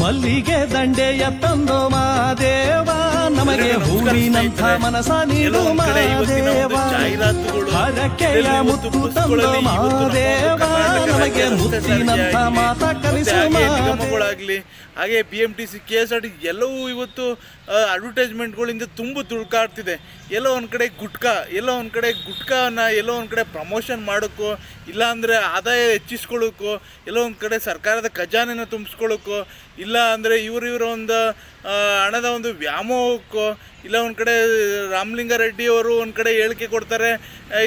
ಮಲ್ಲಿಗೆ ದಂಡೆಯ ತಂದು ಮಾದೇವ ನಮಗೆ ಹೂವಿನಂಥ ಮನಸ ನೀಡು ಒಂದು ಮಾದೇವ ಹರಕೆಯ ಮುತ್ತು ತಂದೋ ಮಾದೇವ ನಮಗೆ ಮುತ್ತಿನಂಥ ಮಾತ ಕಲಿಸು ಹಾಗೆ ಪಿ ನಿಗಮಗಳಾಗ್ಲಿ ಹಾಗೆ B M T C K S R T C ಇವತ್ತು ಅಡ್ವರ್ಟೈಸ್ಮೆಂಟ್ಗಳಿಂದ ತುಂಬ ತುಳ್ಕಾಡ್ತಿದೆ. ಎಲ್ಲೋ ಒಂದು ಕಡೆ ಗುಟ್ಕಾ ಎಲ್ಲೋ ಒಂದು ಕಡೆ ಗುಟ್ಕಾನ ಎಲ್ಲೋ ಒಂದು ಕಡೆ ಪ್ರಮೋಷನ್ ಮಾಡೋಕ್ಕೋ ಇಲ್ಲಾಂದರೆ ಆದಾಯ ಹೆಚ್ಚಿಸ್ಕೊಳ್ಳೋಕ್ಕೋ ಎಲ್ಲೋ ಒಂದು ಕಡೆ ಸರ್ಕಾರದ ಖಜಾನೆನ ತುಂಬಿಸ್ಕೊಳ್ಳೋಕ್ಕೋ ಇಲ್ಲ ಅಂದರೆ ಇವ್ರ ಇವರ ಒಂದು ಹಣದ ಒಂದು ವ್ಯಾಮೋಹಕ್ಕೋ, ಇಲ್ಲ ಒಂದು ಕಡೆ ರಾಮಲಿಂಗಾರೆಡ್ಡಿಯವರು ಒಂದು ಕಡೆ ಹೇಳಿಕೆ ಕೊಡ್ತಾರೆ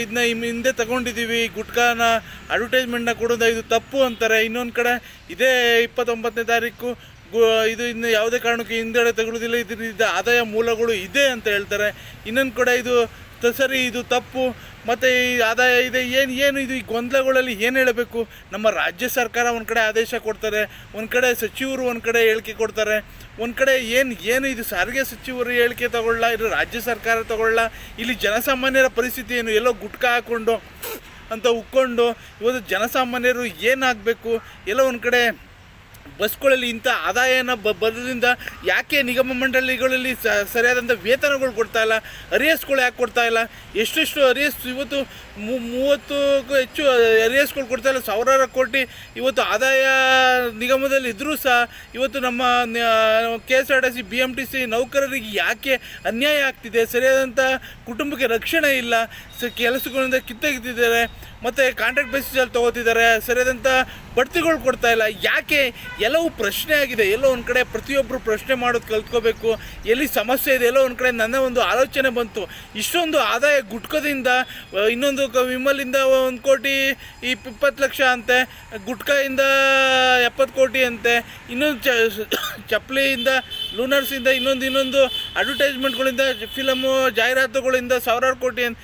ಇದನ್ನ ಹಿಂದೆ ತಗೊಂಡಿದ್ದೀವಿ ಗುಟ್ಕಾನ ಅಡ್ವರ್ಟೈಸ್ಮೆಂಟ್ನ ಕೊಡೋದು ಇದು ತಪ್ಪು ಅಂತಾರೆ. ಇನ್ನೊಂದು ಕಡೆ ಇದೇ ಇಪ್ಪತ್ತೊಂಬತ್ತನೇ ತಾರೀಕು, ಗು- ಇದು ಇನ್ನು ಯಾವುದೇ ಕಾರಣಕ್ಕೂ ಹಿಂದೆಡೆ ತಗೊಳ್ಳೋದಿಲ್ಲ ಇದರಿಂದ ಆದಾಯ ಮೂಲಗಳು ಇದೆ ಅಂತ ಹೇಳ್ತಾರೆ. ಇನ್ನೊಂದು ಕಡೆ ಇದು ಸರಿ ಇದು ತಪ್ಪು ಮತ್ತು ಈ ಆದಾಯ ಇದೆ, ಏನು ಏನು ಇದು? ಈ ಗೊಂದಲಗಳಲ್ಲಿ ಏನು ಹೇಳಬೇಕು? ನಮ್ಮ ರಾಜ್ಯ ಸರ್ಕಾರ ಒಂದು ಕಡೆ ಆದೇಶ ಕೊಡ್ತಾರೆ, ಒಂದು ಕಡೆ ಸಚಿವರು ಒಂದು ಕಡೆ ಹೇಳಿಕೆ ಕೊಡ್ತಾರೆ, ಒಂದು ಕಡೆ ಏನು ಏನು ಇದು? ಸಾರಿಗೆ ಸಚಿವರು ಹೇಳಿಕೆ ತಗೊಳ್ಳ ಇದು ರಾಜ್ಯ ಸರ್ಕಾರ ತಗೊಳ್ಳ, ಇಲ್ಲಿ ಜನಸಾಮಾನ್ಯರ ಪರಿಸ್ಥಿತಿ ಏನು? ಎಲ್ಲೋ ಗುಟ್ಕ ಹಾಕ್ಕೊಂಡು ಅಂತ ಉಕ್ಕೊಂಡು ಇವತ್ತು ಜನಸಾಮಾನ್ಯರು ಏನಾಗಬೇಕು ಎಲ್ಲೋ ಒಂದು ಕಡೆ ಬಸ್ಗಳಲ್ಲಿ ಇಂಥ ಆದಾಯನ ಬ ಬರೋದ್ರಿಂದ ಯಾಕೆ ನಿಗಮ ಮಂಡಳಿಗಳಲ್ಲಿ ಸರಿಯಾದಂಥ ವೇತನಗಳು ಕೊಡ್ತಾ ಇಲ್ಲ? ಅರಿಯಸ್ಗಳು ಯಾಕೆ ಕೊಡ್ತಾ ಇಲ್ಲ? ಎಷ್ಟೆಷ್ಟು ಅರಿಯಸ್ ಇವತ್ತು ಮೂವತ್ತಕ್ಕೂ ಹೆಚ್ಚು ಅರಿಯಸ್ಗಳು ಕೊಡ್ತಾ ಇಲ್ಲ. ಸಾವಿರಾರು ಕೋಟಿ ಇವತ್ತು ಆದಾಯ ನಿಗಮದಲ್ಲಿ ಇದ್ದರೂ ಸಹ ಇವತ್ತು ನಮ್ಮ K S R T C B M T C ನೌಕರರಿಗೆ ಯಾಕೆ ಅನ್ಯಾಯ ಆಗ್ತಿದೆ? ಸರಿಯಾದಂಥ ಕುಟುಂಬಕ್ಕೆ ರಕ್ಷಣೆ ಇಲ್ಲ. ಸ ಕೆಲಸಗಳಿಂದ ಕಿತ್ತಾಗಿದ್ದಾರೆ ಮತ್ತು ಕಾಂಟ್ರಾಕ್ಟ್ ಬೇಸಿಸಲ್ಲಿ ತೊಗೋತಿದ್ದಾರೆ. ಸರಿಯಾದಂಥ ಬಡ್ತಿಗಳು ಕೊಡ್ತಾ ಇಲ್ಲ. ಯಾಕೆ? ಎಲ್ಲವೂ ಪ್ರಶ್ನೆ ಆಗಿದೆ. ಎಲ್ಲೋ ಒಂದು ಕಡೆ ಪ್ರತಿಯೊಬ್ಬರು ಪ್ರಶ್ನೆ ಮಾಡೋದು ಕಲ್ತ್ಕೋಬೇಕು. ಎಲ್ಲಿ ಸಮಸ್ಯೆ ಇದೆ, ಎಲ್ಲೋ ಒಂದು ಕಡೆ ನನ್ನ ಒಂದು ಆಲೋಚನೆ ಬಂತು. ಇಷ್ಟೊಂದು ಆದಾಯ ಗುಟ್ಕದಿಂದ ಇನ್ನೊಂದು ವಿಮಲಿಂದ ಒಂದು ಕೋಟಿ ಇಪ್ಪತ್ತು ಲಕ್ಷ ಅಂತೆ, ಗುಟ್ಕಾಯಿಂದ ಎಪ್ಪತ್ತು ಕೋಟಿ ಅಂತೆ, ಇನ್ನೊಂದು ಚ ಚಪ್ಪಲಿಯಿಂದ ಲೂನರ್ಸಿಂದ ಇನ್ನೊಂದು ಇನ್ನೊಂದು ಅಡ್ವರ್ಟೈಸ್ಮೆಂಟ್ಗಳಿಂದ ಫಿಲಮು ಜಾಹೀರಾತುಗಳಿಂದ ಸಾವಿರಾರು ಕೋಟಿ ಅಂತ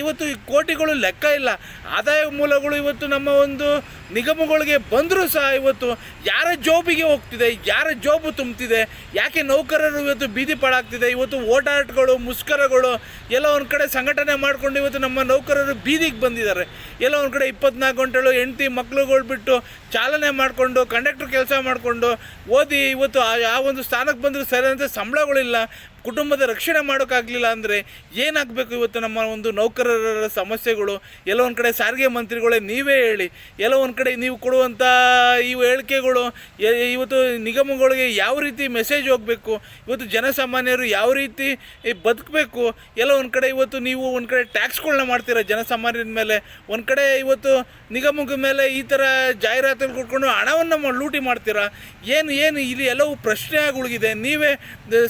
ಇವತ್ತು ಈ ಕೋಟಿಗಳು ಲೆಕ್ಕ ಇಲ್ಲ. ಆದಾಯ ಮೂಲಗಳು ಇವತ್ತು ನಮ್ಮ ಒಂದು ನಿಗಮಗಳಿಗೆ ಬಂದರೂ ಸಹ ಇವತ್ತು ಯಾರ ಜೋಬಿಗೆ ಹೋಗ್ತಿದೆ, ಯಾರ ಜೋಬು ತುಂಬ್ತಿದೆ, ಯಾಕೆ ನೌಕರರು ಇವತ್ತು ಬೀದಿ ಪಾಳಾಗ್ತಿದೆ, ಇವತ್ತು ಓಡಾಟಗಳು ಮುಷ್ಕರಗಳು, ಎಲ್ಲ ಒಂದು ಕಡೆ ಸಂಘಟನೆ ಮಾಡ್ಕೊಂಡು ಇವತ್ತು ನಮ್ಮ ನೌಕರರು ಬೀದಿಗೆ ಬಂದಿದ್ದಾರೆ. ಎಲ್ಲ ಒಂದು ಕಡೆ ಇಪ್ಪತ್ನಾಲ್ಕು ಗಂಟೆಗಳು ಹೆಂಡತಿ ಮಕ್ಳುಗಳು ಬಿಟ್ಟು ಚಾಲನೆ ಮಾಡಿಕೊಂಡು, ಕಂಡಕ್ಟರ್ ಕೆಲಸ ಮಾಡಿಕೊಂಡು ಓದಿ ಇವತ್ತು ಆ ಆ ಒಂದು ಸ್ಥಾನಕ್ಕೆ ಬಂದರೂ ಸರಿಯಾದಂಥ ಸಂಬಳಗಳಿಲ್ಲ ಕುಟುಂಬದ ರಕ್ಷಣೆ ಮಾಡೋಕ್ಕಾಗಲಿಲ್ಲ ಅಂದರೆ ಏನಾಗಬೇಕು ಇವತ್ತು ನಮ್ಮ ಒಂದು ನೌಕರರ ಸಮಸ್ಯೆಗಳು? ಎಲ್ಲೋ ಒಂದು ಕಡೆ ಸಾರಿಗೆ ಮಂತ್ರಿಗಳೇ ನೀವೇ ಹೇಳಿ, ಎಲ್ಲ ಒಂದು ಕಡೆ ನೀವು ಕೊಡುವಂಥ ಈ ಹೇಳಿಕೆಗಳು ಇವತ್ತು ನಿಗಮಗಳಿಗೆ ಯಾವ ರೀತಿ ಮೆಸೇಜ್ ಹೋಗಬೇಕು? ಇವತ್ತು ಜನಸಾಮಾನ್ಯರು ಯಾವ ರೀತಿ ಬದುಕಬೇಕು? ಎಲ್ಲ ಒಂದು ಕಡೆ ಇವತ್ತು ನೀವು ಒಂದು ಕಡೆ ಟ್ಯಾಕ್ಸ್ಗಳನ್ನ ಮಾಡ್ತೀರಾ ಜನಸಾಮಾನ್ಯರ ಮೇಲೆ? ಒಂದು ಕಡೆ ಇವತ್ತು ನಿಗಮದ ಮೇಲೆ ಈ ಥರ ಜಾಹೀರಾತು ಕೊಟ್ಕೊಂಡು ಹಣವನ್ನು ಲೂಟಿ ಮಾಡ್ತೀರಾ? ಏನು ಏನು ಇಲ್ಲಿ ಎಲ್ಲವೂ ಪ್ರಶ್ನೆ ಆಗಿ ಉಳಿಗಿದೆ. ನೀವೇ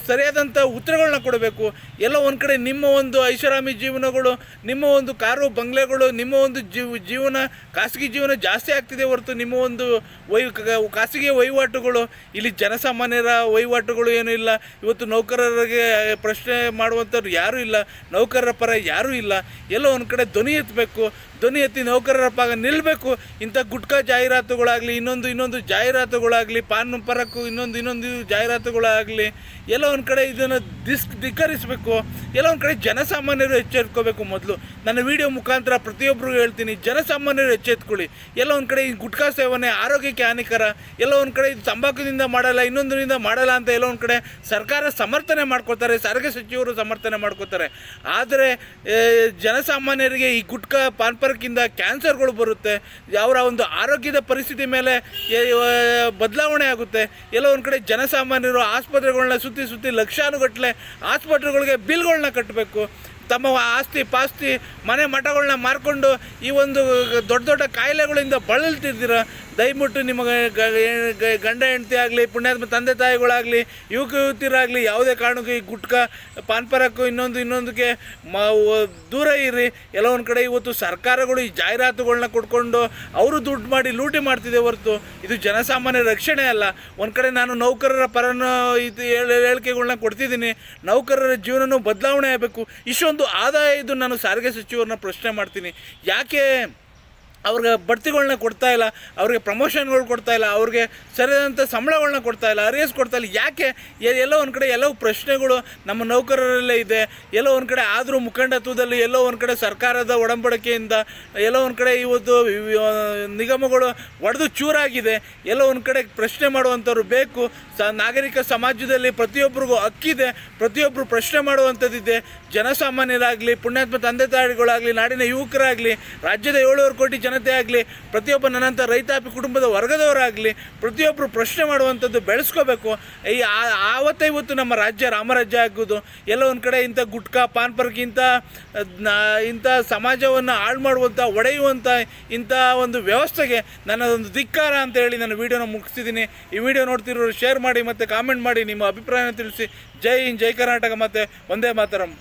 ಸರಿಯಾದಂಥ ಉತ್ತರಗಳನ್ನ ಕೊಡಬೇಕು. ಎಲ್ಲ ಒಂದು ಕಡೆ ನಿಮ್ಮ ಒಂದು ಐಷಾರಾಮಿ ಜೀವನಗಳು, ನಿಮ್ಮ ಒಂದು ಕಾರು ಬಂಗ್ಲೆಗಳು, ನಿಮ್ಮ ಒಂದು ಜೀವ, ಜೀವನ, ಖಾಸಗಿ ಜೀವನ ಜಾಸ್ತಿ ಆಗ್ತಿದೆ ಹೊರತು ನಿಮ್ಮ ಒಂದು ವೈ ಖಾಸಗಿ ವಹಿವಾಟುಗಳು. ಇಲ್ಲಿ ಜನಸಾಮಾನ್ಯರ ವಹಿವಾಟುಗಳು ಏನೂ ಇಲ್ಲ. ಇವತ್ತು ನೌಕರರಿಗೆ ಪ್ರಶ್ನೆ ಮಾಡುವಂಥವ್ರು ಯಾರೂ ಇಲ್ಲ. ನೌಕರರ ಪರ ಯಾರೂ ಇಲ್ಲ. ಎಲ್ಲ ಒಂದು ಕಡೆ ಧ್ವನಿ ಎತ್ತಬೇಕು. ಧ್ವನಿ ಎತ್ತಿ ನೌಕರರ ಪಾಗ ನಿಲ್ಲಬೇಕು ಇಂಥ ಗುಟ್ಕಾ ಜಾಹೀರಾತುಗಳಾಗಲಿ, ಇನ್ನೊಂದು ಇನ್ನೊಂದು ಜಾಹೀರಾತುಗಳಾಗಲಿ, ಪಾನ್ ಪರಕ್ಕು ಇನ್ನೊಂದು ಇನ್ನೊಂದು ಜಾಹೀರಾತುಗಳಾಗಲಿ, ಎಲ್ಲ ಒಂದು ಕಡೆ ಇದನ್ನು ದಿಸ್, ಧಿಕ್ಕರಿಸಬೇಕು. ಎಲ್ಲ ಒಂದು ಕಡೆ ಜನಸಾಮಾನ್ಯರು ಎಚ್ಚೆತ್ಕೋಬೇಕು ಮೊದಲು. ನನ್ನ ವಿಡಿಯೋ ಮುಖಾಂತರ ಪ್ರತಿಯೊಬ್ಬರಿಗೂ ಹೇಳ್ತೀನಿ, ಜನಸಾಮಾನ್ಯರು ಎಚ್ಚೆತ್ಕೊಳ್ಳಿ. ಎಲ್ಲ ಒಂದು ಕಡೆ ಈ ಗುಟ್ಕಾ ಸೇವನೆ ಆರೋಗ್ಯಕ್ಕೆ ಹಾನಿಕರ. ಎಲ್ಲ ಒಂದು ಕಡೆ ಇದು ತಂಬಾಕುದಿಂದ ಮಾಡಲ್ಲ, ಇನ್ನೊಂದರಿಂದ ಮಾಡಲ್ಲ ಅಂತ ಎಲ್ಲ ಒಂದು ಕಡೆ ಸರ್ಕಾರ ಸಮರ್ಥನೆ ಮಾಡ್ಕೋತಾರೆ ಸಾರಿಗೆ ಸಚಿವರು ಸಮರ್ಥನೆ ಮಾಡ್ಕೋತಾರೆ ಆದರೆ ಜನಸಾಮಾನ್ಯರಿಗೆ ಈ ಗುಟ್ಕಾ ಪಾನ್ಪರಕ್ಕಿಂದ ಕ್ಯಾನ್ಸರ್ಗಳು ಬರುತ್ತೆ, ಅವರ ಒಂದು ಆರೋಗ್ಯದ ಪರಿಸ್ಥಿತಿ ಮೇಲೆ ಬದಲಾವಣೆ ಆಗುತ್ತೆ. ಎಲ್ಲ ಒಂದು ಕಡೆ ಜನಸಾಮಾನ್ಯರು ಆಸ್ಪತ್ರೆಗಳನ್ನ ಸುತ್ತಿ ಸುತ್ತಿ ಲಕ್ಷಾನುಗಟ್ಟಲೆ ಆಸ್ಪತ್ರೆಗಳಿಗೆ ಬಿಲ್ಗಳನ್ನ ಕಟ್ಟಬೇಕು ತಮ್ಮ ಆಸ್ತಿ ಪಾಸ್ತಿ ಮನೆ ಮಠಗಳನ್ನ ಮಾರ್ಕೊಂಡು ಈ ಒಂದು ದೊಡ್ಡ ದೊಡ್ಡ ಕಾಯಿಲೆಗಳಿಂದ ಬಳಲ್ತಿದ್ದೀರ? ದಯವಿಟ್ಟು ನಿಮಗೆ ಗಂಡ ಹೆಂಡತಿ ಆಗಲಿ, ಪುಣ್ಯಾತ್ಮ ತಂದೆ ತಾಯಿಗಳಾಗಲಿ, ಯುವಕ, ಯುವತಿಯರಾಗಲಿ, ಯಾವುದೇ ಕಾರಣಕ್ಕೂ ಈ ಗುಟ್ಕ, ಪಾನ್ಪರಕ್ಕೂ ಇನ್ನೊಂದು, ಇನ್ನೊಂದಕ್ಕೆ ಮ ದೂರ ಇರಿ. ಎಲ್ಲವೊಂದು ಕಡೆ ಇವತ್ತು ಸರ್ಕಾರಗಳು ಈ ಜಾಹೀರಾತುಗಳನ್ನ ಕೊಟ್ಕೊಂಡು ಅವರು ದುಡ್ಡು ಮಾಡಿ ಲೂಟಿ ಮಾಡ್ತಿದೆ ಹೊರತು. ಇದು ಜನಸಾಮಾನ್ಯ ರಕ್ಷಣೆ ಅಲ್ಲ. ಒಂದು ಕಡೆ ನಾನು ನೌಕರರ ಪರನ, ಇದು ಹೇಳಿಕೆಗಳನ್ನ ಕೊಡ್ತಿದ್ದೀನಿ. ನೌಕರರ ಜೀವನನೂ ಬದಲಾವಣೆ ಆಗಬೇಕು. ಇಷ್ಟೊಂದು ಆದಾಯ ಇದು ನಾನು ಸಾರಿಗೆ ಸಚಿವರನ್ನ ಪ್ರಶ್ನೆ ಮಾಡ್ತೀನಿ. ಯಾಕೆ ಅವ್ರಿಗೆ ಬಡ್ತಿಗಳನ್ನ ಕೊಡ್ತಾ ಇಲ್ಲ, ಅವ್ರಿಗೆ ಪ್ರಮೋಷನ್ಗಳು ಕೊಡ್ತಾ ಇಲ್ಲ, ಅವ್ರಿಗೆ ಸರಿಯಾದಂಥ ಸಂಬಳಗಳನ್ನ ಕೊಡ್ತಾ ಇಲ್ಲ ಅರಿಯಸ್ ಕೊಡ್ತಾ ಇಲ್ಲ, ಯಾಕೆ? ಎಲ್ಲೋ ಒಂದು ಕಡೆ ಎಲ್ಲವೂ ಪ್ರಶ್ನೆಗಳು ನಮ್ಮ ನೌಕರರಲ್ಲೇ ಇದೆ, ಎಲ್ಲೋ ಒಂದು ಕಡೆ ಆದರೂ ಮುಖಂಡತ್ವದಲ್ಲಿ, ಎಲ್ಲೋ ಒಂದು ಕಡೆ ಸರ್ಕಾರದ ಒಡಂಬಡಿಕೆಯಿಂದ, ಎಲ್ಲೋ ಒಂದು ಕಡೆ ಇವತ್ತು ನಿಗಮಗಳು ಒಡೆದು ಚೂರಾಗಿದೆ, ಎಲ್ಲೋ ಒಂದು ಕಡೆ ಪ್ರಶ್ನೆ ಮಾಡುವಂಥವ್ರು ಬೇಕು, ಸ, ನಾಗರಿಕ ಸಮಾಜದಲ್ಲಿ ಪ್ರತಿಯೊಬ್ಬರಿಗೂ ಹಕ್ಕಿದೆ ಪ್ರತಿಯೊಬ್ಬರು ಪ್ರಶ್ನೆ ಮಾಡುವಂಥದ್ದಿದೆ ಜನಸಾಮಾನ್ಯರಾಗಲಿ, ಪುಣ್ಯಾತ್ಮ ತಂದೆ ತಾಯಿಗಳಾಗಲಿ, ನಾಡಿನ ಯುವಕರಾಗಲಿ, ರಾಜ್ಯದ ಏಳುವರೆ ಕೋಟಿ ಜನತೆ ಆಗಲಿ, ಪ್ರತಿಯೊಬ್ಬ ನನ್ನಂಥ ರೈತಾಪಿ ಕುಟುಂಬದ ವರ್ಗದವರಾಗಲಿ ಪ್ರತಿಯೊಬ್ಬರು ಪ್ರಶ್ನೆ ಮಾಡುವಂಥದ್ದು ಬೆಳೆಸ್ಕೋಬೇಕು. ಈ ಆ- ಆವತ್ತೇ ಇವತ್ತು ನಮ್ಮ ರಾಜ್ಯ ರಾಮರಾಜ್ಯ ಆಗೋದು. ಎಲ್ಲ ಒಂದು ಕಡೆ ಇಂಥ ಗುಟ್ಕಾ, ಪಾನ್ ಪರ್ಕ್, ಇಂಥ ಇಂಥ ಸಮಾಜವನ್ನು ಹಾಳು ಮಾಡುವಂಥ, ಒಡೆಯುವಂಥ ಇಂಥ ಒಂದು ವ್ಯವಸ್ಥೆಗೆ ನನ್ನದೊಂದು ಧಿಕ್ಕಾರ ಅಂತ ಹೇಳಿ ನಾನು ವಿಡಿಯೋನ ಮುಗಿಸ್ತಿದ್ದೀನಿ. ಈ ವಿಡಿಯೋ ನೋಡ್ತಿರೋರು ಶೇರ್ ಮಾಡಿ ಮತ್ತು ಕಾಮೆಂಟ್ ಮಾಡಿ ನಿಮ್ಮ ಅಭಿಪ್ರಾಯನ ತಿಳಿಸಿ. ಜೈ ಹಿಂದ್, ಜೈ ಕರ್ನಾಟಕ ಮತ್ತು ಒಂದೇ ಮಾತರಂ.